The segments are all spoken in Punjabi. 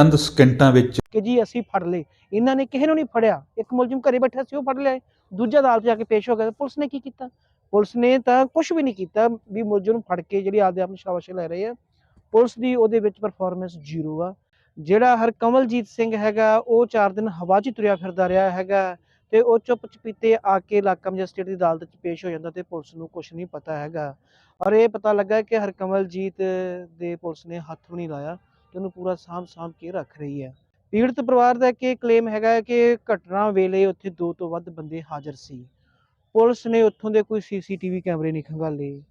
ਚੰਦ ਸਕਿੰਟਾਂ ਵਿੱਚ। ਕਿ ਜੀ ਅਸੀਂ ਫੜ ਲਏ। ਇਹਨਾਂ ਨੇ ਕਿਸੇ ਨੂੰ ਨਹੀਂ ਫੜਿਆ। ਇੱਕ ਮੁਲਜ਼ਮ ਘਰੇ ਬੈਠਾ ਸੀ, ਉਹ ਫੜ ਲਿਆ। ਦੂਜਾ ਅਦਾਲਤ ਜਾ ਕੇ ਪੇਸ਼ ਹੋ ਗਿਆ ਪੁਲਿਸ ਨੇ ਕੀ ਕੀਤਾ? ਪੁਲਿਸ ਨੇ ਤਾਂ ਕੁਝ ਵੀ ਨਹੀਂ ਕੀਤਾ ਵੀ ਮੁਲਜ਼ਮ ਨੂੰ ਫੜ ਕੇ ਜਿਹੜੀ ਆਪਦੇ ਆਪ ਨੂੰ ਸ਼ਾਬਾਸ਼ ਲੈ ਰਹੇ ਆ। ਪੁਲਿਸ ਦੀ ਉਹਦੇ ਵਿੱਚ ਪਰਫਾਰਮੈਂਸ ਜ਼ੀਰੋ ਆ। ਜਿਹੜਾ ਹਰਕਮਲਜੀਤ ਸਿੰਘ ਹੈਗਾ, ਉਹ 4 ਦਿਨ ਹਵਾ 'ਚ ਤੁਰਿਆ ਫਿਰਦਾ ਰਿਹਾ ਹੈਗਾ ਤੇ ਉਹ ਚੁੱਪ ਚਪੀਤੇ ਆ ਕੇ ਇਲਾਕਾ ਮੈਜਿਸਟ੍ਰੇਟ ਦੀ ਅਦਾਲਤ 'ਚ ਪੇਸ਼ ਹੋ ਜਾਂਦਾ ਤੇ ਪੁਲਿਸ ਨੂੰ ਕੁਝ ਨਹੀਂ ਪਤਾ ਹੈਗਾ। ਔਰ ਇਹ ਪਤਾ ਲੱਗਾ ਕਿ ਹਰਕਮਲਜੀਤ ਦੇ ਪੁਲਿਸ ਨੇ ਹੱਥ ਵੀ ਨਹੀਂ ਲਾਇਆ। ਤੇ ਉਹਨੂੰ ਪੂਰਾ ਸਾਂਭ ਸਾਂਭ ਕੇ ਰੱਖ ਰਹੀ ਹੈ। ਪੀੜਤ ਪਰਿਵਾਰ ਦਾ ਕਿ ਕਲੇਮ ਹੈਗਾ ਹੈ ਕਿ ਘਟਨਾ ਵੇਲੇ ਉੱਥੇ ਦੋ ਤੋਂ ਵੱਧ ਬੰਦੇ ਹਾਜ਼ਰ ਸੀ। ਪੁਲਿਸ ਨੇ ਉੱਥੋਂ ਦੇ ਕੋਈ ਸੀਸੀਟੀਵੀ ਕੈਮਰੇ ਨਹੀਂ ਖੰਗਾਲੇ,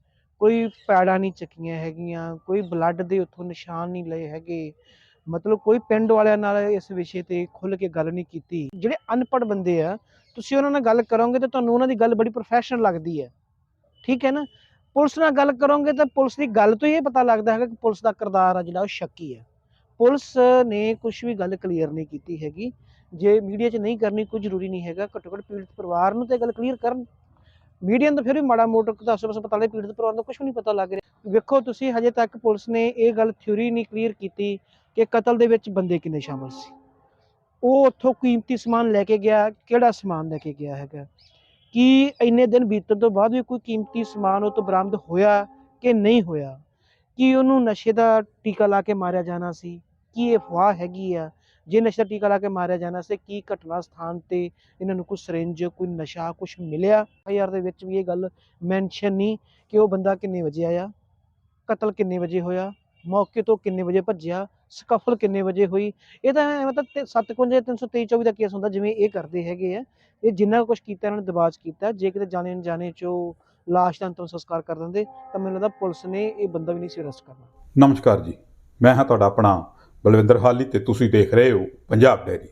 ਕੋਈ ਪੈੜਾਂ ਨਹੀਂ ਚੱਕੀਆਂ ਹੈਗੀਆਂ, ਕੋਈ ਬਲੱਡ ਦੇ ਉੱਥੋਂ ਨਿਸ਼ਾਨ ਨਹੀਂ ਲਏ ਹੈਗੇ। ਮਤਲਬ ਕੋਈ ਪਿੰਡ ਵਾਲਿਆਂ ਨਾਲ ਇਸ ਵਿਸ਼ੇ ਤੇ ਖੁੱਲ ਕੇ ਗੱਲ ਨਹੀਂ ਕੀਤੀ। ਜਿਹੜੇ ਅਨਪੜ੍ਹ ਬੰਦੇ ਆ, ਤੁਸੀਂ ਉਹਨਾਂ ਨਾਲ ਗੱਲ ਕਰੋਗੇ ਤਾਂ ਤੁਹਾਨੂੰ ਉਹਨਾਂ ਦੀ ਗੱਲ ਬੜੀ ਪ੍ਰੋਫੈਸ਼ਨਲ ਲੱਗਦੀ ਹੈ। ਠੀਕ ਹੈ ਨਾ? ਪੁਲਿਸ ਨਾਲ ਗੱਲ ਕਰੋਗੇ ਤਾਂ ਪੁਲਿਸ ਦੀ ਗੱਲ ਤੋਂ ਹੀ ਇਹ ਪਤਾ ਲੱਗਦਾ ਹੈਗਾ ਕਿ ਪੁਲਿਸ ਦਾ ਕਿਰਦਾਰ ਆ ਜਿਹੜਾ, ਉਹ ਸ਼ੱਕੀ ਹੈ। ਪੁਲਿਸ ਨੇ ਕੁਝ ਵੀ ਗੱਲ ਕਲੀਅਰ ਨਹੀਂ ਕੀਤੀ ਹੈਗੀ। ਜੇ ਮੀਡੀਆ 'ਚ ਨਹੀਂ ਕਰਨੀ ਕੋਈ ਜ਼ਰੂਰੀ ਨਹੀਂ ਹੈਗਾ, ਘੱਟੋ ਘੱਟ ਪੀੜਤ ਪਰਿਵਾਰ ਨੂੰ ਤੇ ਗੱਲ ਕਲੀਅਰ ਕਰਨ। ਮੀਡੀਆ ਨੂੰ ਫਿਰ ਵੀ ਮਾੜਾ ਮੋਟਾ ਤਾਂ ਆਸੇ ਪਾਸੇ ਪੀੜਤ ਪਰਿਵਾਰ ਨੂੰ ਕੁਝ ਨਹੀਂ ਪਤਾ ਲੱਗ ਰਿਹਾ। ਵੇਖੋ ਤੁਸੀਂ, ਹਜੇ ਤੱਕ ਪੁਲਿਸ ਨੇ ਇਹ ਗੱਲ ਥਿਊਰੀ ਨਹੀਂ ਕਲੀਅਰ ਕੀਤੀ ਕਿ ਕਤਲ ਦੇ ਵਿੱਚ ਬੰਦੇ ਕਿੰਨੇ ਸ਼ਾਮਲ ਸੀ। ਉਹ ਉੱਥੋਂ ਕੀਮਤੀ ਸਮਾਨ ਲੈ ਕੇ ਗਿਆ, ਕਿਹੜਾ ਸਮਾਨ ਲੈ ਕੇ ਗਿਆ ਹੈਗਾ? ਕੀ ਇੰਨੇ ਦਿਨ ਬੀਤਣ ਤੋਂ ਬਾਅਦ ਵੀ ਕੋਈ ਕੀਮਤੀ ਸਮਾਨ ਉਹ ਤੋਂ ਬਰਾਮਦ ਹੋਇਆ ਕਿ ਨਹੀਂ ਹੋਇਆ? ਕਿ ਉਹਨੂੰ ਨਸ਼ੇ ਦਾ ਟੀਕਾ ਲਾ ਕੇ ਮਾਰਿਆ ਜਾਣਾ ਸੀ? ਕੀ ਅਫਵਾਹ ਹੈਗੀ ਆ? ਜੇ ਨਸ਼ਾ ਟੀਕਾ ਲਾ ਕੇ ਮਾਰਿਆ ਜਾਣਾ ਸੀ ਕੀ ਘਟਨਾ ਸਥਾਨ ਤੇ ਇਹਨਾਂ ਨੂੰ ਕੋਈ ਸਰਿੰਜ ਕੋਈ ਨਸ਼ਾ ਕੁਝ ਮਿਲਿਆ? ਯਾਰ ਦੇ ਵਿੱਚ ਵੀ ਇਹ ਗੱਲ ਮੈਂਸ਼ਨ ਨਹੀਂ ਕਿ ਉਹ ਬੰਦਾ ਕਿੰਨੇ ਵਜੇ ਆਇਆ, ਕਤਲ ਕਿੰਨੇ ਵਜੇ ਹੋਇਆ, ਮੌਕੇ ਤੋਂ ਕਿੰਨੇ ਵਜੇ ਭੱਜਿਆ, ਸਕਫਲ ਕਿੰਨੇ ਵਜੇ ਹੋਈ? ਇਹ ਤਾਂ ਐਂ ਮਤਲਬ 751 323 24 ਦਾ ਕੇਸ ਹੁੰਦਾ, ਜਿਵੇਂ ਇਹ ਕਰਦੇ ਹੈਗੇ ਆ। ਇਹ ਜਿੰਨਾ ਕੁਝ ਕੀਤਾ, ਇਹਨਾਂ ਨੇ ਦਬਾਜ ਕੀਤਾ। ਜੇ ਕਿਤੇ ਜਾਣੇ ਅਣਜਾਣੇ ਚੋਂ ਲਾਸ਼ ਦਾ ਅੰਤਮ ਸੰਸਕਾਰ ਕਰ ਦਿੰਦੇ, ਤਾਂ ਮੈਨੂੰ ਲੱਗਦਾ ਪੁਲਿਸ ਨੇ ਇਹ ਬੰਦਾ ਵੀ ਨਹੀਂ ਸੀ ਅਰੈਸਟ ਕਰਨਾ। ਨਮਸਕਾਰ ਜੀ। ਮੈਂ ਹਾਂ ਤੁਹਾਡਾ ਆਪਣਾ ਬਲਵਿੰਦਰ ਹਾਲੀ ਤੇ ਤੁਸੀਂ ਦੇਖ ਰਹੇ ਹੋ ਪੰਜਾਬ ਡੈਰੀ।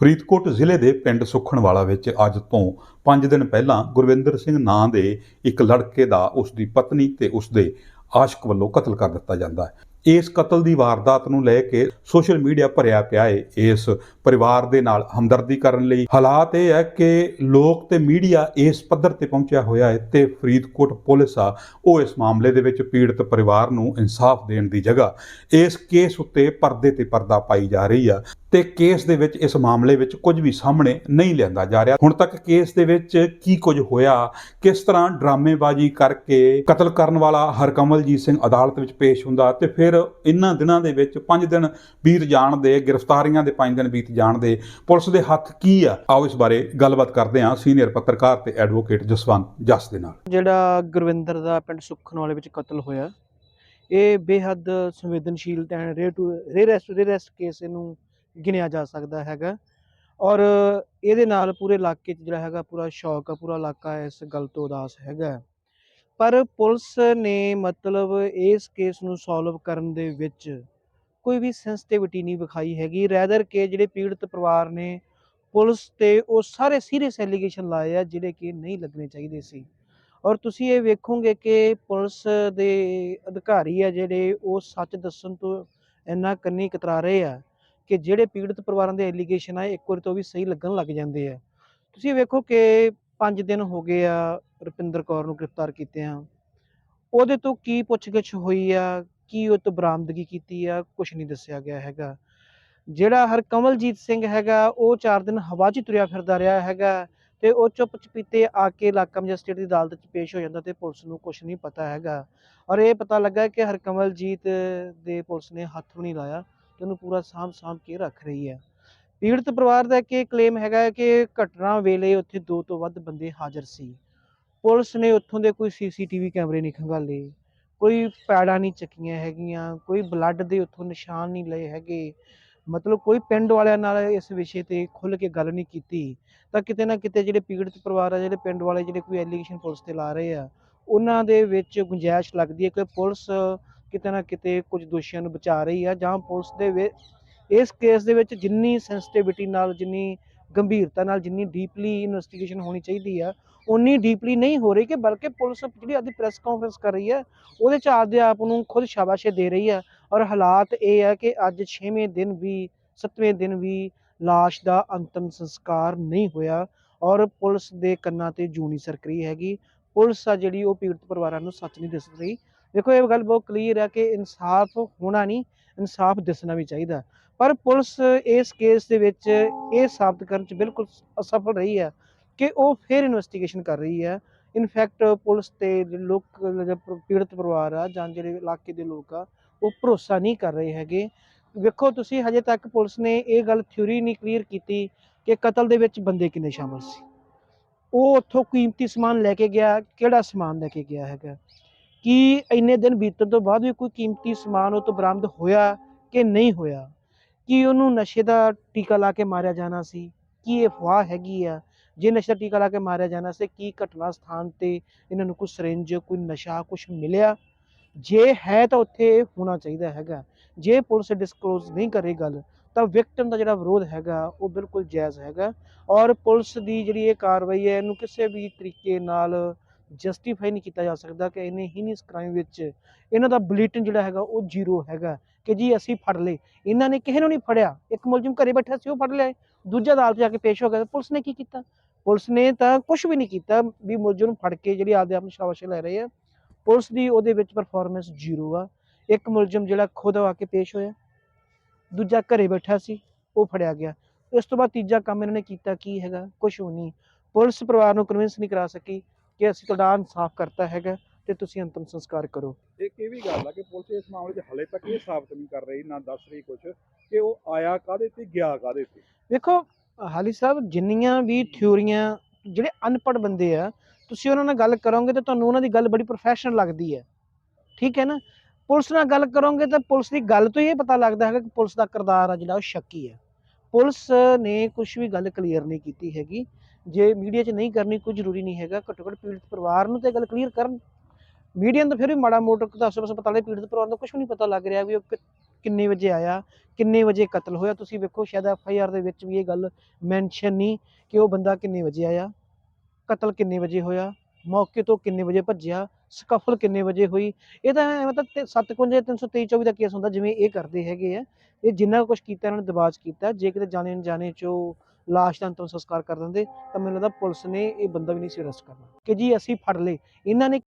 ਫਰੀਦਕੋਟ ਜ਼ਿਲ੍ਹੇ ਦੇ ਪਿੰਡ ਸੁਖਣਵਾਲਾ ਵਿੱਚ ਅੱਜ ਤੋਂ 5 ਦਿਨ ਪਹਿਲਾਂ ਗੁਰਵਿੰਦਰ ਸਿੰਘ ਨਾਂ ਦੇ ਇੱਕ ਲੜਕੇ ਦਾ ਉਸ ਦੀ ਪਤਨੀ ਤੇ ਉਸ ਦੇ ਆਸ਼ਕ ਵੱਲੋਂ ਕਤਲ ਕਰ ਦਿੱਤਾ ਜਾਂਦਾ ਹੈ। ਇਸ ਕਤਲ ਦੀ ਵਾਰਦਾਤ ਨੂੰ ਲੈ ਕੇ ਸੋਸ਼ਲ ਮੀਡੀਆ ਭਰਿਆ ਪਿਆ ਹੈ ਇਸ ਪਰਿਵਾਰ ਦੇ ਨਾਲ ਹਮਦਰਦੀ ਕਰਨ ਲਈ ਹਾਲਾਤ ਇਹ ਹੈ ਕਿ ਲੋਕ ਤੇ ਮੀਡੀਆ ਇਸ ਪੱਧਰ ਤੇ ਪਹੁੰਚਿਆ ਹੋਇਆ ਹੈ ਤੇ ਫਰੀਦਕੋਟ ਪੁਲਿਸ ਆ, ਉਹ ਇਸ ਮਾਮਲੇ ਦੇ ਵਿੱਚ ਪੀੜਤ ਪਰਿਵਾਰ ਨੂੰ ਇਨਸਾਫ ਦੇਣ ਦੀ ਜਗ੍ਹਾ ਇਸ ਕੇਸ ਉੱਤੇ ਪਰਦੇ ਤੇ ਪਰਦਾ ਪਾਈ ਜਾ ਰਹੀ ਆ। ਤੇ ਕੇਸ ਦੇ ਵਿੱਚ ਇਸ ਮਾਮਲੇ ਵਿੱਚ ਕੁਝ ਵੀ ਸਾਹਮਣੇ ਨਹੀਂ ਲਿਆਂਦਾ ਜਾ ਰਿਹਾ। ਹੁਣ ਤੱਕ ਕੇਸ ਦੇ ਵਿੱਚ ਕੀ ਕੁਝ ਹੋਇਆ, ਕਿਸ ਤਰ੍ਹਾਂ ਡਰਾਮੇਬਾਜ਼ੀ ਕਰਕੇ ਕਤਲ ਕਰਨ ਵਾਲਾ ਹਰਕਮਲਜੀਤ ਸਿੰਘ ਅਦਾਲਤ ਵਿੱਚ ਪੇਸ਼ ਹੁੰਦਾ ਤੇ ਫਿਰ ਇਹਨਾਂ ਦਿਨਾਂ ਦੇ ਵਿੱਚ 5 ਦਿਨ ਬੀਤ ਜਾਣ ਦੇ, ਗ੍ਰਿਫਤਾਰੀਆਂ ਦੇ 5 ਦਿਨ ਬੀਤ ਜਾਣ ਦੇ ਪੁਲਿਸ ਦੇ ਹੱਥ ਕੀ ਆ? ਆਓ ਇਸ ਬਾਰੇ ਗੱਲਬਾਤ ਕਰਦੇ ਹਾਂ ਸੀਨੀਅਰ ਪੱਤਰਕਾਰ ਤੇ ਐਡਵੋਕੇਟ ਜਸਵੰਤ ਜਸ ਦੇ ਨਾਲ। ਜਿਹੜਾ ਗੁਰਵਿੰਦਰ ਦਾ ਪਿੰਡ ਸੁਖਣ ਵਾਲੇ ਵਿੱਚ ਕਤਲ ਹੋਇਆ, ਇਹ ਬੇਹੱਦ ਸੰਵੇਦਨਸ਼ੀਲ ਤੇ ਰੇ ਰੇਰੈਸਟ ਰੇਰੈਸਟ ਕੇਸ ਇਹਨੂੰ ਗਿਣਿਆ ਜਾ ਸਕਦਾ ਹੈਗਾ। ਔਰ ਇਹਦੇ ਨਾਲ ਪੂਰੇ ਇਲਾਕੇ 'ਚ ਜਿਹੜਾ ਹੈਗਾ ਪੂਰਾ ਸ਼ੌਕ ਆ, ਪੂਰਾ ਇਲਾਕਾ ਇਸ ਗੱਲ ਤੋਂ ਉਦਾਸ ਹੈਗਾ। ਪਰ ਪੁਲਿਸ ਨੇ ਮਤਲਬ ਇਸ ਕੇਸ ਨੂੰ ਸੋਲਵ ਕਰਨ ਦੇ ਵਿੱਚ ਕੋਈ ਵੀ ਸੈਂਸਿਟੀਵਿਟੀ ਨਹੀਂ ਵਿਖਾਈ ਹੈਗੀ। ਰੈਦਰ ਕਿ ਜਿਹੜੇ ਪੀੜਤ ਪਰਿਵਾਰ ਨੇ ਪੁਲਿਸ ਤੇ ਉਹ ਸਾਰੇ ਸੀਰੀਅਸ ਐਲੀਗੇਸ਼ਨ ਲਾਏ ਆ, ਜਿਹੜੇ ਕਿ ਨਹੀਂ ਲੱਗਣੇ ਚਾਹੀਦੇ ਸੀ। ਔਰ ਤੁਸੀਂ ਇਹ ਵੇਖੋਗੇ ਕਿ ਪੁਲਿਸ ਦੇ ਅਧਿਕਾਰੀ ਆ ਜਿਹੜੇ ਉਹ ਸੱਚ ਦੱਸਣ ਤੋਂ ਇੰਨਾ ਕੰਨੀ ਕਤਰਾ ਰਹੇ ਆ। ਕਿ ਜਿਹੜੇ ਪੀੜਤ ਪਰਿਵਾਰਾਂ ਦੇ ਐਲੀਗੇਸ਼ਨ ਆ ਇੱਕ ਵਾਰ ਤੋਂ ਵੀ ਸਹੀ ਲੱਗਣ ਲੱਗ ਜਾਂਦੇ ਆ। ਤੁਸੀਂ ਵੇਖੋ ਕਿ 5 ਦਿਨ ਹੋ ਗਏ ਆ ਰੁਪਿੰਦਰ ਕੌਰ ਨੂੰ ਗ੍ਰਿਫਤਾਰ ਕੀਤੇ ਆ। ਉਹਦੇ ਤੋਂ ਕੀ ਪੁੱਛਗਿੱਛ ਹੋਈ ਆ, ਕੀ ਉਹ ਤੋਂ ਬਰਾਮਦਗੀ ਕੀਤੀ ਆ ਕੁਝ ਨਹੀਂ ਦੱਸਿਆ ਗਿਆ ਹੈਗਾ। ਜਿਹੜਾ ਹਰਕਮਲਜੀਤ ਸਿੰਘ ਹੈਗਾ, ਉਹ 4 ਦਿਨ ਹਵਾ 'ਚ ਤੁਰਿਆ ਫਿਰਦਾ ਰਿਹਾ ਹੈਗਾ ਤੇ ਉਹ ਚੁੱਪ ਚਪੀਤੇ ਆ ਕੇ ਇਲਾਕਾ ਮੈਜਿਸਟ੍ਰੇਟ ਦੀ ਅਦਾਲਤ 'ਚ ਪੇਸ਼ ਹੋ ਜਾਂਦਾ ਤੇ ਪੁਲਿਸ ਨੂੰ ਕੁਝ ਨਹੀਂ ਪਤਾ ਹੈਗਾ। ਔਰ ਇਹ ਪਤਾ ਲੱਗਾ ਕਿ ਹਰਕਮਲਜੀਤ ਦੇ ਪੁਲਿਸ ਨੇ ਹੱਥ ਵੀ ਨਹੀਂ ਲਾਇਆ। ਤੇ ਉਹਨੂੰ ਪੂਰਾ ਸਾਂਭ ਸਾਂਭ ਕੇ ਰੱਖ ਰਹੀ ਹੈ। ਪੀੜਤ ਪਰਿਵਾਰ ਦਾ ਕਿ ਕਲੇਮ ਹੈਗਾ ਕਿ ਘਟਨਾ ਵੇਲੇ ਉੱਥੇ ਦੋ ਤੋਂ ਵੱਧ ਬੰਦੇ ਹਾਜ਼ਰ ਸੀ। ਪੁਲਿਸ ਨੇ ਉੱਥੋਂ ਦੇ ਕੋਈ ਸੀਸੀਟੀਵੀ ਕੈਮਰੇ ਨਹੀਂ ਖੰਗਾਲੇ, ਕੋਈ ਪੈੜਾਂ ਨਹੀਂ ਚੱਕੀਆਂ ਹੈਗੀਆਂ, ਕੋਈ ਬਲੱਡ ਦੇ ਉੱਥੋਂ ਨਿਸ਼ਾਨ ਨਹੀਂ ਲਏ ਹੈਗੇ। ਮਤਲਬ ਕੋਈ ਪਿੰਡ ਵਾਲਿਆਂ ਨਾਲ ਇਸ ਵਿਸ਼ੇ ਤੇ ਖੁੱਲ ਕੇ ਗੱਲ ਨਹੀਂ ਕੀਤੀ। ਤਾਂ ਕਿਤੇ ਨਾ ਕਿਤੇ ਜਿਹੜੇ ਪੀੜਤ ਪਰਿਵਾਰ ਆ, ਜਿਹੜੇ ਪਿੰਡ ਵਾਲੇ ਜਿਹੜੇ ਕੋਈ ਐਲੀਗੇਸ਼ਨ ਪੁਲਿਸ ਤੇ ਲਾ ਰਹੇ ਆ, ਉਹਨਾਂ ਦੇ ਵਿੱਚ ਗੁੰਜਾਇਸ਼ ਲੱਗਦੀ ਹੈ ਕਿ ਪੁਲਿਸ ਕਿਤੇ ਨਾ ਕਿਤੇ ਕੁਝ ਦੋਸ਼ੀਆਂ ਨੂੰ ਬਚਾ ਰਹੀ ਆ, ਜਾਂ ਪੁਲਿਸ ਦੇ ਵਿੱਚ ਇਸ ਕੇਸ ਦੇ ਵਿੱਚ ਜਿੰਨੀ ਸੈਂਸਿਟੀਵਿਟੀ ਨਾਲ, ਜਿੰਨੀ ਗੰਭੀਰਤਾ ਨਾਲ, ਜਿੰਨੀ ਡੀਪਲੀ ਇਨਵੈਸਟੀਗੇਸ਼ਨ ਹੋਣੀ ਚਾਹੀਦੀ ਆ ਉਨੀ ਡੀਪਲੀ ਨਹੀਂ ਹੋ ਰਹੀ ਕਿ ਬਲਕਿ ਪੁਲਿਸ ਜਿਹੜੀ ਆਪਦੀ ਪ੍ਰੈਸ ਕਾਨਫਰੰਸ ਕਰ ਰਹੀ ਹੈ ਉਹਦੇ ਚ ਆਪਦੇ ਆਪ ਨੂੰ ਖੁਦ ਸ਼ਾਬਾਸ਼ੇ ਦੇ ਰਹੀ ਹੈ ਔਰ ਹਾਲਾਤ ਇਹ ਹੈ ਕਿ ਅੱਜ 6ਵੇਂ ਦਿਨ ਵੀ 7ਵੇਂ ਦਿਨ ਵੀ ਲਾਸ਼ ਦਾ ਅੰਤਮ ਸੰਸਕਾਰ ਨਹੀਂ ਹੋਇਆ ਔਰ ਪੁਲਿਸ ਦੇ ਕੰਨਾਂ ਤੇ ਜੂਨੀ ਸਰਕਰੀ ਹੈਗੀ। ਪੁਲਿਸ ਆ ਜਿਹੜੀ ਉਹ ਪੀੜਤ ਪਰਿਵਾਰਾਂ ਨੂੰ ਸੱਚ ਨਹੀਂ ਦੱਸ ਰਹੀ। ਦੇਖੋ, ਇਹ ਗੱਲ ਬਹੁਤ ਕਲੀਅਰ ਹੈ ਕਿ ਇਨਸਾਫ ਹੋਣਾ ਨਹੀਂ, ਇਨਸਾਫ ਦਿਸਣਾ ਵੀ ਚਾਹੀਦਾ। ਪਰ ਪੁਲਿਸ ਇਸ ਕੇਸ ਦੇ ਵਿੱਚ ਇਹ ਸਾਬਤ ਕਰਨ 'ਚ ਬਿਲਕੁਲ ਅਸਫਲ ਰਹੀ ਹੈ ਕਿ ਉਹ ਫਿਰ ਇਨਵੈਸਟੀਗੇਸ਼ਨ ਕਰ ਰਹੀ ਹੈ। ਇਨਫੈਕਟ ਪੁਲਿਸ ਤੇ ਲੋਕ ਪੀੜਤ ਪਰਿਵਾਰ ਆ ਜਾਂ ਜਿਹੜੇ ਇਲਾਕੇ ਦੇ ਲੋਕ ਆ, ਉਹ ਭਰੋਸਾ ਨਹੀਂ ਕਰ ਰਹੇ ਹੈਗੇ। ਵੇਖੋ, ਤੁਸੀਂ ਹਜੇ ਤੱਕ ਪੁਲਿਸ ਨੇ ਇਹ ਗੱਲ ਥਿਊਰੀ ਨਹੀਂ ਕਲੀਅਰ ਕੀਤੀ ਕਿ ਕਤਲ ਦੇ ਵਿੱਚ ਬੰਦੇ ਕਿੰਨੇ ਸ਼ਾਮਲ ਸੀ। ਉਹ ਉੱਥੋਂ ਕੀਮਤੀ ਸਮਾਨ ਲੈ ਕੇ ਗਿਆ, ਕਿਹੜਾ ਸਮਾਨ ਲੈ ਕੇ ਗਿਆ ਹੈਗਾ? ਕੀ ਇੰਨੇ ਦਿਨ ਬੀਤਣ ਤੋਂ ਬਾਅਦ ਵੀ ਕੋਈ ਕੀਮਤੀ ਸਮਾਨ ਉਹ ਤੋਂ ਬਰਾਮਦ ਹੋਇਆ ਕਿ ਨਹੀਂ ਹੋਇਆ? ਕੀ ਉਹਨੂੰ ਨਸ਼ੇ ਦਾ ਟੀਕਾ ਲਾ ਕੇ ਮਾਰਿਆ ਜਾਣਾ ਸੀ? ਕੀ ਇਹ ਅਫਵਾਹ ਹੈਗੀ ਆ? ਜੇ ਨਸ਼ੇ ਦਾ ਟੀਕਾ ਲਾ ਕੇ ਮਾਰਿਆ ਜਾਣਾ ਸੀ, ਕੀ ਘਟਨਾ ਸਥਾਨ ਤੇ ਇਹਨਾਂ ਨੂੰ ਕੋਈ ਸਰਿੰਜ, ਕੋਈ ਨਸ਼ਾ ਕੁਝ ਮਿਲਿਆ? ਜੇ ਹੈ ਤਾਂ ਉੱਥੇ ਹੋਣਾ ਚਾਹੀਦਾ ਹੈਗਾ। ਜੇ ਪੁਲਿਸ ਡਿਸਕਲੋਜ਼ ਨਹੀਂ ਕਰੇ ਗੱਲ, ਤਾਂ ਵਿਕਟਮ ਦਾ ਜਿਹੜਾ ਵਿਰੋਧ ਹੈਗਾ, ਉਹ ਬਿਲਕੁਲ ਜਾਇਜ਼ ਹੈਗਾ। ਔਰ ਪੁਲਿਸ ਦੀ ਜਿਹੜੀ ਇਹ ਕਾਰਵਾਈ ਹੈ, ਇਹਨੂੰ ਕਿਸੇ ਵੀ ਤਰੀਕੇ ਨਾਲ ਜਸਟੀਫਾਈ ਨਹੀਂ ਕੀਤਾ ਜਾ ਸਕਦਾ ਕਿ ਇਹਨੇ ਹੀ ਨਹੀਂ ਇਸ ਕ੍ਰਾਈਮ ਵਿੱਚ, ਇਹਨਾਂ ਦਾ ਬਲੀਟਨ ਜਿਹੜਾ ਹੈਗਾ ਉਹ ਜ਼ੀਰੋ ਹੈਗਾ ਕਿ ਜੀ ਅਸੀਂ ਫੜ ਲਏ। ਇਹਨਾਂ ਨੇ ਕਿਸੇ ਨੂੰ ਨਹੀਂ ਫੜਿਆ। ਇੱਕ ਮੁਲਜ਼ਮ ਘਰੇ ਬੈਠਾ ਸੀ, ਉਹ ਫੜ ਲਿਆ। ਦੂਜਾ ਅਦਾਲਤ ਜਾ ਕੇ ਪੇਸ਼ ਹੋ ਗਿਆ ਪੁਲਿਸ ਨੇ ਕੀ ਕੀਤਾ? ਪੁਲਿਸ ਨੇ ਤਾਂ ਕੁਝ ਵੀ ਨਹੀਂ ਕੀਤਾ ਵੀ ਮੁਲਜ਼ਮ ਨੂੰ ਫੜ ਕੇ ਜਿਹੜੀ ਆਪਦੇ ਆਪ ਨੂੰ ਸ਼ਾਬਾਸ਼ ਲੈ ਰਹੇ ਆ। ਪੁਲਿਸ ਦੀ ਉਹਦੇ ਵਿੱਚ ਪਰਫਾਰਮੈਂਸ ਜ਼ੀਰੋ ਆ। ਇੱਕ ਮੁਲਜ਼ਮ ਜਿਹੜਾ ਖੁਦ ਆ ਕੇ ਪੇਸ਼ ਹੋਇਆ। ਦੂਜਾ ਘਰੇ ਬੈਠਾ ਸੀ, ਉਹ ਫੜਿਆ ਗਿਆ। ਇਸ ਤੋਂ ਬਾਅਦ ਤੀਜਾ ਕੰਮ ਇਹਨਾਂ ਨੇ ਕੀਤਾ ਕੀ ਹੈਗਾ? ਕੁਝ ਵੀ ਨਹੀਂ। ਪੁਲਿਸ ਪਰਿਵਾਰ ਨੂੰ ਕਨਵਿੰਸ ਨਹੀਂ ਕਰਾ ਸਕੀ। ਕਿ ਅਸੀਂ ਤੁਹਾਡਾ ਇਨਸਾਫ ਕਰਤਾ ਹੈਗਾ ਤੇ ਤੁਸੀਂ ਅੰਤਮ ਸੰਸਕਾਰ ਕਰੋ। ਇੱਕ ਇਹ ਵੀ ਗੱਲ ਆ ਕਿ ਪੁਲਿਸ ਇਸ ਮਾਮਲੇ 'ਚ ਹਲੇ ਤੱਕ ਇਹ ਸਾਬਤ ਨਹੀਂ ਕਰ ਰਹੀ ਨਾ ਦੱਸ ਰਹੀ ਕੁਝ ਕਿ ਉਹ ਆਇਆ ਕਾਦੇ ਤੇ ਗਿਆ ਕਾਦੇ ਤੇ। ਵੇਖੋ ਹਾਲੀ ਸਾਹਿਬ ਜਿੰਨੀਆਂ ਵੀ ਥਿਊਰੀਆਂ ਜਿਹੜੇ ਅਨਪੜ੍ਹ ਬੰਦੇ ਆ ਤੁਸੀਂ ਉਹਨਾਂ ਨਾਲ ਗੱਲ ਕਰੋਗੇ ਤਾਂ ਤੁਹਾਨੂੰ ਉਹਨਾਂ ਦੀ ਗੱਲ ਬੜੀ ਪ੍ਰੋਫੈਸ਼ਨਲ ਲੱਗਦੀ ਹੈ। ਠੀਕ ਹੈ ਨਾ? ਪੁਲਿਸ ਨਾਲ ਗੱਲ ਕਰੋਗੇ ਤਾਂ ਪੁਲਿਸ ਦੀ ਗੱਲ ਤੋਂ ਹੀ ਇਹ ਪਤਾ ਲੱਗਦਾ ਹੈਗਾ ਕਿ ਪੁਲਿਸ ਦਾ ਕਿਰਦਾਰ ਆ ਜਿਹੜਾ ਉਹ ਸ਼ੱਕੀ ਹੈ। ਪੁਲਿਸ ਨੇ ਕੁਝ ਵੀ ਗੱਲ ਕਲੀਅਰ ਨਹੀਂ ਕੀਤੀ ਹੈਗੀ। ਜੇ ਮੀਡੀਆ 'ਚ ਨਹੀਂ ਕਰਨੀ ਕੋਈ ਜ਼ਰੂਰੀ ਨਹੀਂ ਹੈਗਾ ਘੱਟੋ ਘੱਟ ਪੀੜਤ ਪਰਿਵਾਰ ਨੂੰ ਤੇ ਗੱਲ ਕਲੀਅਰ ਕਰਨ। ਮੀਡੀਆ ਨੂੰ ਫਿਰ ਵੀ ਮਾੜਾ ਮੋਟਾ ਦੱਸੋ ਆਸੇ-ਪਾਸੇ ਪਤਾ ਲੱਗੇ ਪੀੜਤ ਪਰਿਵਾਰ ਨੂੰ ਕੁਝ ਨਹੀਂ ਪਤਾ ਲੱਗ ਰਿਹਾ ਵੀ ਉਹ ਕਿ- ਕਿੰਨੇ ਵਜੇ ਆਇਆ, ਕਿੰਨੇ ਵਜੇ ਕਤਲ ਹੋਇਆ। ਤੁਸੀਂ ਵੇਖੋ ਸ਼ਾਇਦ ਐਫ ਆਈ ਆਰ ਦੇ ਵਿੱਚ ਵੀ ਇਹ ਗੱਲ ਮੈਂਸ਼ਨ ਨਹੀਂ ਕਿ ਉਹ ਬੰਦਾ ਕਿੰਨੇ ਵਜੇ ਆਇਆ, ਕਤਲ ਕਿੰਨੇ ਵਜੇ ਹੋਇਆ, ਮੌਕੇ ਤੋਂ ਕਿੰਨੇ ਵਜੇ ਭੱਜਿਆ, ਸਕਫਲ ਕਿੰਨੇ ਵਜੇ ਹੋਈ। ਇਹ ਤਾਂ ਐਂ ਮਤਲਬ 751 323 24 ਦਾ ਕੇਸ ਹੁੰਦਾ, ਜਿਵੇਂ ਇਹ ਕਰਦੇ ਹੈਗੇ ਆ। ਇਹ ਜਿੰਨਾ ਕੁਝ ਕੀਤਾ ਇਹਨਾਂ ਨੇ ਦਬਾਅ ਕੀਤਾ। ਜੇ ਕਿਤੇ ਜਾਣੇ ਅਣਜਾਣੇ ਚੋਂ ਲਾਸ਼ ਦਾ ਅੰਤਮ ਸੰਸਕਾਰ ਕਰ ਦਿੰਦੇ, ਤਾਂ ਮੈਨੂੰ ਲੱਗਦਾ ਪੁਲਿਸ ਨੇ ਇਹ ਬੰਦਾ ਵੀ ਨਹੀਂ ਸੀ ਅਰੈਸਟ ਕਰਨਾ। ਕਿ ਜੀ ਅਸੀਂ ਫੜ ਲਏ। ਇਹਨਾਂ ਨੇ